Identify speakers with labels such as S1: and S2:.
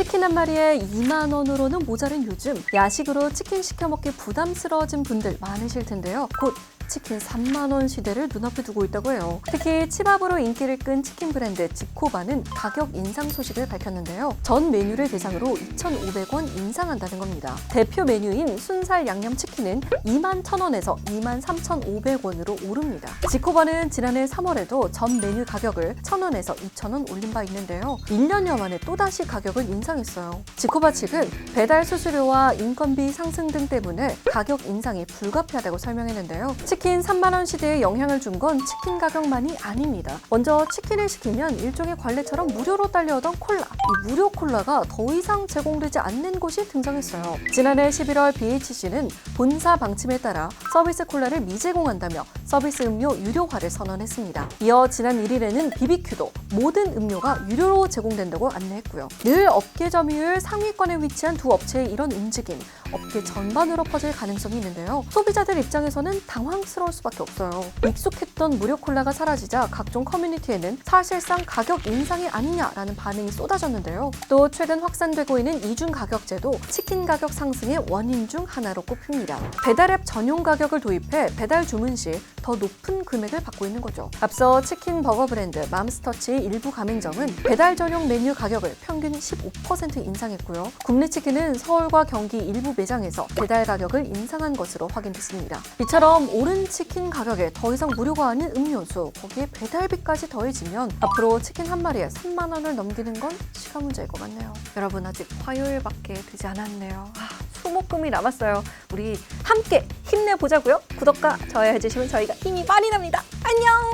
S1: 치킨 한 마리에 2만 원으로는 모자른 요즘 야식으로 치킨 시켜 먹기 부담스러워진 분들 많으실 텐데요. 곧 치킨 3만 원 시대를 눈앞에 두고 있다고 해요. 특히 치밥으로 인기를 끈 치킨 브랜드 지코바는 가격 인상 소식을 밝혔는데요. 전 메뉴를 대상으로 2,500원 인상한다는 겁니다. 대표 메뉴인 순살 양념 치킨은 2만 1,000원에서 2만 3,500원으로 오릅니다. 지코바는 지난해 3월에도 전 메뉴 가격을 1,000원에서 2,000원 올린 바 있는데요. 1년여 만에 또다시 가격을 인상했어요. 지코바 측은 배달 수수료와 인건비 상승 등 때문에 가격 인상이 불가피하다고 설명했는데요. 치킨 3만 원 시대에 영향을 준 건 치킨 가격만이 아닙니다. 먼저 치킨을 시키면 일종의 관례처럼 무료로 딸려오던 콜라. 이 무료 콜라가 더 이상 제공되지 않는 곳이 등장했어요. 지난해 11월 BHC는 본사 방침에 따라 서비스 콜라를 미제공한다며 서비스 음료 유료화를 선언했습니다. 이어 지난 1일에는 BBQ도 모든 음료가 유료로 제공된다고 안내했고요. 늘 업계 점유율 상위권에 위치한 두 업체의 이런 움직임, 업계 전반으로 퍼질 가능성이 있는데요. 소비자들 입장에서는 당황스러울 수밖에 없어요. 익숙했던 무료 콜라가 사라지자 각종 커뮤니티에는 사실상 가격 인상이 아니냐라는 반응이 쏟아졌는데요. 또 최근 확산되고 있는 이중 가격제도 치킨 가격 상승의 원인 중 하나로 꼽힙니다. 배달앱 전용 가격을 도입해 배달 주문 시 더 높은 금액을 받고 있는 거죠. 앞서 치킨 버거 브랜드 맘스터치의 일부 가맹점은 배달 전용 메뉴 가격을 평균 15% 인상했고요. 국내 치킨은 서울과 경기 일부 매장에서 배달 가격을 인상한 것으로 확인됐습니다. 이처럼 오른 치킨 가격에 더 이상 무료가 아닌 음료수, 거기에 배달비까지 더해지면 앞으로 치킨 한 마리에 3만 원을 넘기는 건 시간 문제일 것 같네요. 여러분 아직 화요일밖에 되지 않았네요. 아, 수목금이 남았어요. 우리 함께 힘내보자고요. 구독과 좋아요 해주시면 저희가 힘이 많이 납니다. 안녕!